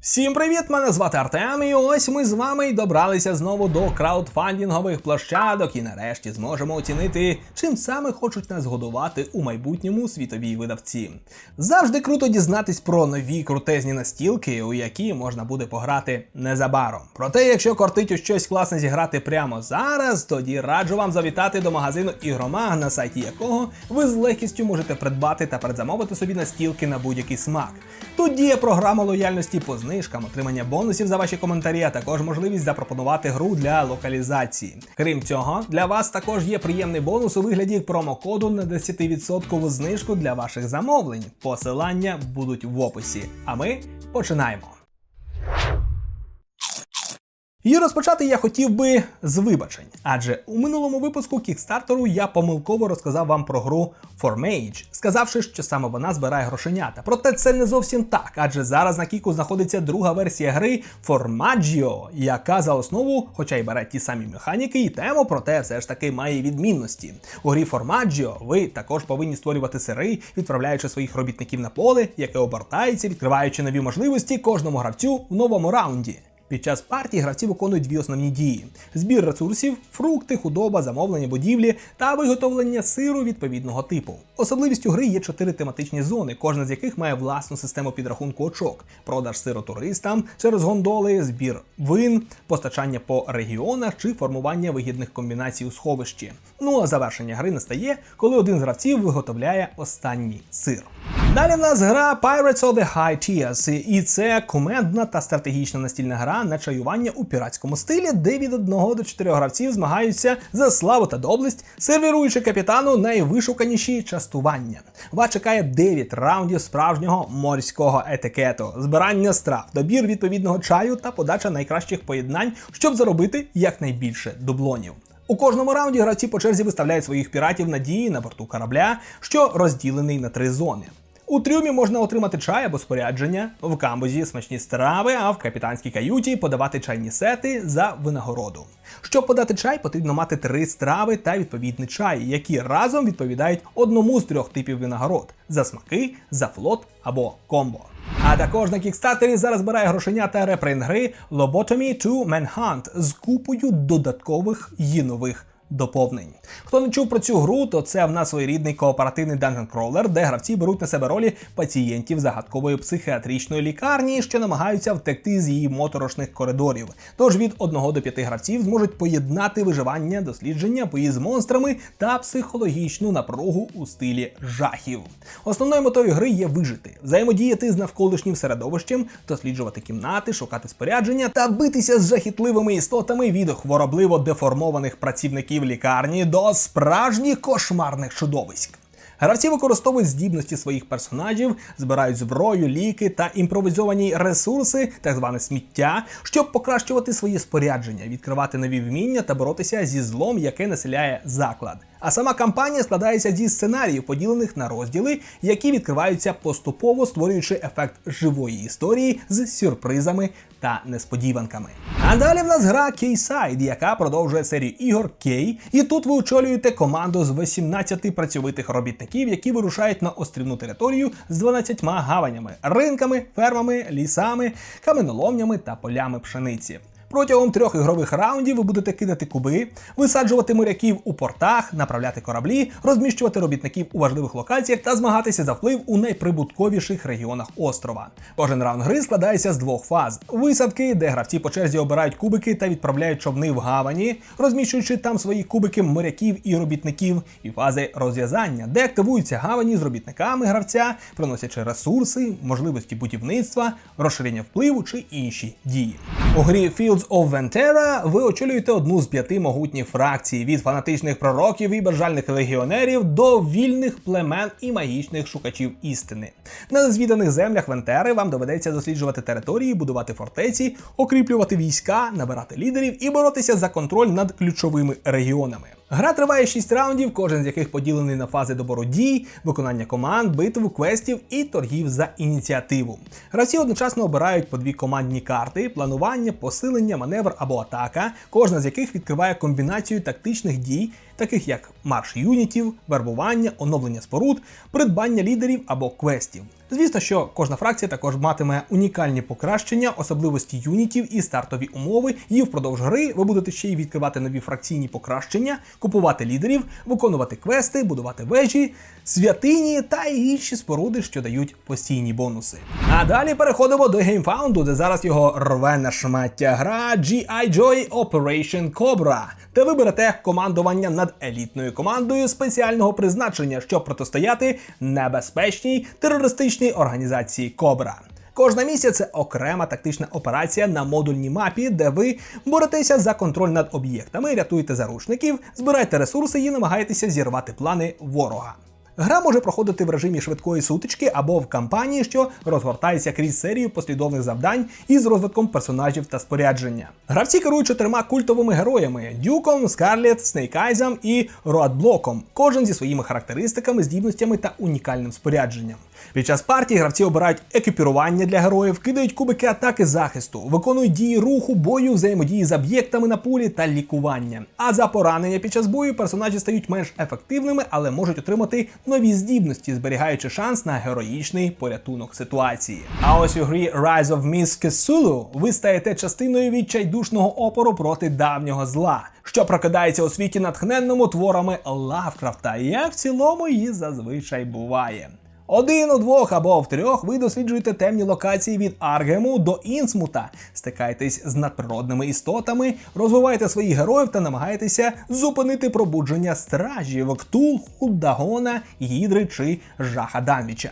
Всім привіт! Мене звати Артем, і ось ми з вами й добралися знову до краудфандингових площадок і нарешті зможемо оцінити, чим саме хочуть нас годувати у майбутньому світові видавці. Завжди круто дізнатись про нові крутезні настілки, у які можна буде пограти незабаром. Проте, якщо кортить у щось класне зіграти прямо зараз, тоді раджу вам завітати до магазину Ігромаг, на сайті якого ви з легкістю можете придбати та предзамовити собі настілки на будь-який смак. Тут діє програма лояльності по знижкам, отримання бонусів за ваші коментарі, а також можливість запропонувати гру для локалізації. Крім цього, для вас також є приємний бонус у вигляді промокоду на 10% знижку для ваших замовлень. Посилання будуть в описі. А ми починаємо. І розпочати я хотів би з вибачень, адже у минулому випуску кікстартеру я помилково розказав вам про гру Formage, сказавши, що саме вона збирає грошенята. Проте це не зовсім так, адже зараз на кіку знаходиться друга версія гри Formaggio, яка за основу, хоча й бере ті самі механіки і тему, проте все ж таки має відмінності. У грі Formaggio ви також повинні створювати сири, відправляючи своїх робітників на поле, яке обертається, відкриваючи нові можливості кожному гравцю в новому раунді. Під час партії гравці виконують дві основні дії: збір ресурсів, фрукти, худоба, замовлення будівлі та виготовлення сиру відповідного типу. Особливістю гри є чотири тематичні зони, кожна з яких має власну систему підрахунку очок, продаж сиру туристам через гондоли, збір вин, постачання по регіонах чи формування вигідних комбінацій у сховищі. Ну а завершення гри настає, коли один з гравців виготовляє останній сир. Далі в нас гра Pirates of the High Tiers, і це командна та стратегічна настільна гра на чаювання у піратському стилі, де від 1 до 4 гравців змагаються за славу та доблесть, сервіруючи капітану найвишуканіші частування. Вас чекає 9 раундів справжнього морського етикету, збирання страв, добір відповідного чаю та подача найкращих поєднань, щоб заробити якнайбільше дублонів. У кожному раунді гравці по черзі виставляють своїх піратів на дії на борту корабля, що розділений на три зони. У трюмі можна отримати чай або спорядження, в камбузі смачні страви, а в капітанській каюті подавати чайні сети за винагороду. Щоб подати чай, потрібно мати три страви та відповідний чай, які разом відповідають одному з трьох типів винагород за смаки, за флот або комбо. А також на кікстартері зараз збирає грошеня та репринт гри Lobotomy 2 Manhunt з купою додаткових і нових доповнень. Хто не чув про цю гру, то це в нас своєрідний кооперативний Crawler, де гравці беруть на себе ролі пацієнтів загадкової психіатричної лікарні, що намагаються втекти з її моторошних коридорів. Тож від 1 до 5 гравців зможуть поєднати виживання, дослідження, бої з монстрами та психологічну напругу у стилі жахів. Основною метою гри є вижити, взаємодіяти з навколишнім середовищем, досліджувати кімнати, шукати спорядження та битися з жахітливими істотами від хворобливо деформованих працівників лікарні до справжніх кошмарних чудовиськ. Гравці використовують здібності своїх персонажів, збирають зброю, ліки та імпровізовані ресурси, так зване сміття, щоб покращувати свої спорядження, відкривати нові вміння та боротися зі злом, яке населяє заклад. А сама кампанія складається зі сценаріїв, поділених на розділи, які відкриваються поступово, створюючи ефект живої історії з сюрпризами та несподіванками. А далі в нас гра Keyside, яка продовжує серію ігор Кей. І тут ви очолюєте команду з 18 працьовитих робітників, які вирушають на острівну територію з 12 гаванями, ринками, фермами, лісами, каменоломнями та полями пшениці. Протягом трьох ігрових раундів ви будете кидати куби, висаджувати моряків у портах, направляти кораблі, розміщувати робітників у важливих локаціях та змагатися за вплив у найприбутковіших регіонах острова. Кожен раунд гри складається з двох фаз: висадки, де гравці по черзі обирають кубики та відправляють човни в гавані, розміщуючи там свої кубики моряків і робітників, і фази розв'язання, де активуються гавані з робітниками гравця, приносячи ресурси, можливості будівництва, розширення впливу чи інші дії. У грі Fields of Venterra ви очолюєте одну з п'яти могутніх фракцій від фанатичних пророків і бажальних легіонерів до вільних племен і магічних шукачів істини. На незвіданих землях Вентери вам доведеться досліджувати території, будувати фортеці, окріплювати війська, набирати лідерів і боротися за контроль над ключовими регіонами. Гра триває 6 раундів, кожен з яких поділений на фази добору дій, виконання команд, битв, квестів і торгів за ініціативу. Гравці одночасно обирають по дві командні карти: планування, посилення, маневр або атака, кожна з яких відкриває комбінацію тактичних дій, таких як марш юнітів, вербування, оновлення споруд, придбання лідерів або квестів. Звісно, що кожна фракція також матиме унікальні покращення, особливості юнітів і стартові умови. І впродовж гри ви будете ще й відкривати нові фракційні покращення, купувати лідерів, виконувати квести, будувати вежі, святині та інші споруди, що дають постійні бонуси. А далі переходимо до GameFound, де зараз його рве на шмаття гра G.I. Joy Operation Cobra, де ви берете командування над елітною командою спеціального призначення, щоб протистояти небезпечній терористичній організації Кобра. Кожна місія це окрема тактична операція на модульній мапі, де ви боретеся за контроль над об'єктами, рятуєте заручників, збираєте ресурси і намагаєтеся зірвати плани ворога. Гра може проходити в режимі швидкої сутички або в кампанії, що розгортається крізь серію послідовних завдань із розвитком персонажів та спорядження. Гравці керують чотирма культовими героями: Дюком, Скарлет, Снейкайзом і Роадблоком, кожен зі своїми характеристиками, здібностями та унікальним спорядженням. Під час партії гравці обирають екіпірування для героїв, кидають кубики атаки захисту, виконують дії руху, бою, взаємодії з об'єктами на пулі та лікування. А за поранення під час бою персонажі стають менш ефективними, але можуть отримати нові здібності, зберігаючи шанс на героїчний порятунок ситуації. А ось у грі Rise of Miss Cthulhu ви стаєте частиною відчайдушного опору проти давнього зла, що прокидається у світі натхненному творами Лавкрафта, як в цілому і зазвичай буває. Один у двох або в трьох ви досліджуєте темні локації від Аргему до Інсмута, стикаєтесь з надприродними істотами, розвиваєте своїх героїв та намагаєтеся зупинити пробудження стражів, Ктулху, Дагона, Гідри чи Жаха Данвіча.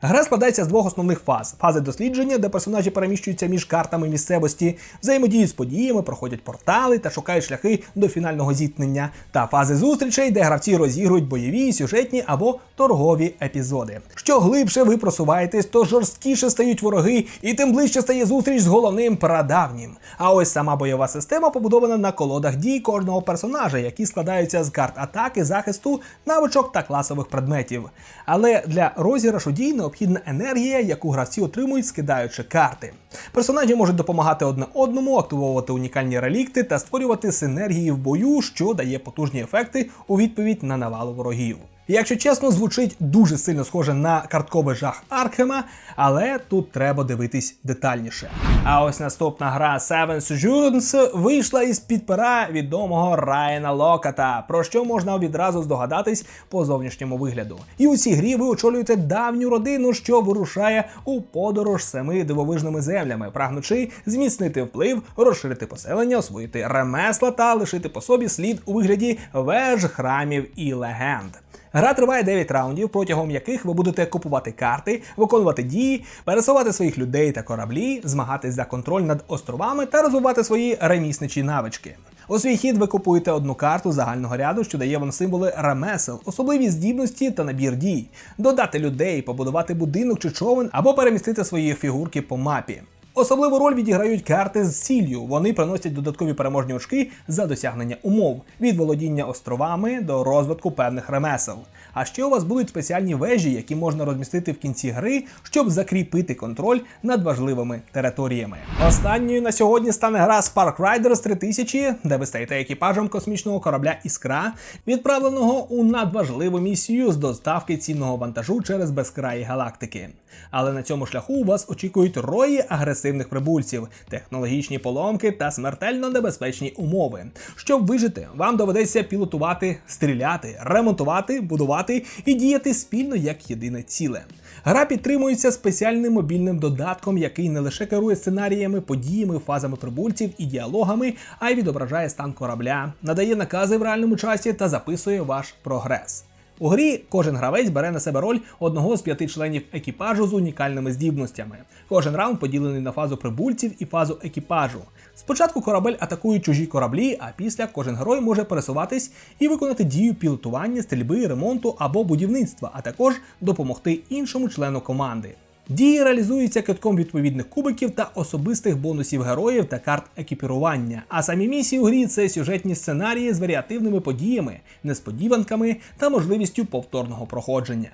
Гра складається з двох основних фаз: фази дослідження, де персонажі переміщуються між картами місцевості, взаємодіють з подіями, проходять портали та шукають шляхи до фінального зіткнення, та фази зустрічей, де гравці розігрують бойові, сюжетні або торгові епізоди. Що глибше ви просуваєтесь, то жорсткіше стають вороги, і тим ближче стає зустріч з головним прадавнім. А ось сама бойова система побудована на колодах дій кожного персонажа, які складаються з карт атаки, захисту, навичок та класових предметів. Але для розіграшу дій необхідна енергія, яку гравці отримують, скидаючи карти. Персонажі можуть допомагати одне одному, активовувати унікальні релікти та створювати синергії в бою, що дає потужні ефекти у відповідь на навалу ворогів. Якщо чесно, звучить дуже сильно схоже на картковий жах Аркхема, але тут треба дивитись детальніше. А ось наступна гра Seven Sojourns вийшла із під пера відомого Райана Локата, про що можна відразу здогадатись по зовнішньому вигляду. І у цій грі ви очолюєте давню родину, що вирушає у подорож семи дивовижними землями, прагнучи зміцнити вплив, розширити поселення, освоїти ремесла та лишити по собі слід у вигляді веж, храмів і легенд. Гра триває 9 раундів, протягом яких ви будете купувати карти, виконувати дії, пересувати своїх людей та кораблі, змагатись за контроль над островами та розвивати свої ремісничі навички. У свій хід ви купуєте одну карту загального ряду, що дає вам символи ремесел, особливі здібності та набір дій, додати людей, побудувати будинок чи човен або перемістити свої фігурки по мапі. Особливу роль відіграють карти з ціллю. Вони приносять додаткові переможні очки за досягнення умов від володіння островами до розвитку певних ремесел. А ще у вас будуть спеціальні вежі, які можна розмістити в кінці гри, щоб закріпити контроль над важливими територіями. Останньою на сьогодні стане гра Spark Riders 3000, де ви стаєте екіпажем космічного корабля Іскра, відправленого у надважливу місію з доставки цінного вантажу через безкраї галактики. Але на цьому шляху вас очікують рої агресивних прибульців, технологічні поломки та смертельно небезпечні умови. Щоб вижити, вам доведеться пілотувати, стріляти, ремонтувати, будувати і діяти спільно як єдине ціле. Гра підтримується спеціальним мобільним додатком, який не лише керує сценаріями, подіями, фазами прибульців і діалогами, а й відображає стан корабля, надає накази в реальному часі та записує ваш прогрес. У грі кожен гравець бере на себе роль одного з п'яти членів екіпажу з унікальними здібностями. Кожен раунд поділений на фазу прибульців і фазу екіпажу. Спочатку корабель атакує чужі кораблі, а після кожен герой може пересуватись і виконати дію пілотування, стрільби, ремонту або будівництва, а також допомогти іншому члену команди. Дії реалізуються китком відповідних кубиків та особистих бонусів героїв та карт екіпірування. А самі місії у грі це сюжетні сценарії з варіативними подіями, несподіванками та можливістю повторного проходження.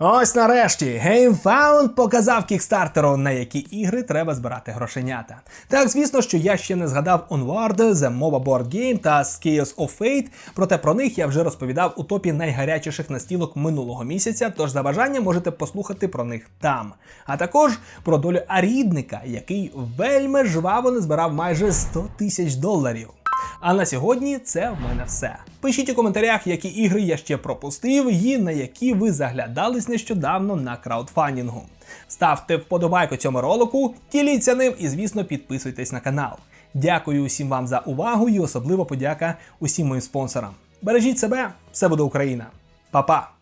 Ось нарешті GameFound показав кікстартеру, на які ігри треба збирати грошенята. Так, звісно, що я ще не згадав Onward, The Mova Board Game та Scales of Fate, проте про них я вже розповідав у топі найгарячіших настілок минулого місяця, тож за бажанням можете послухати про них там. А також про долю арідника, який вельми жваво не збирав майже 100 тисяч доларів. А на сьогодні це в мене все. Пишіть у коментарях, які ігри я ще пропустив і на які ви заглядались нещодавно на краудфандингу. Ставте вподобайку цьому ролику, діліться ним і, звісно, підписуйтесь на канал. Дякую усім вам за увагу і особливо подяка усім моїм спонсорам. Бережіть себе, все буде Україна. Па-па!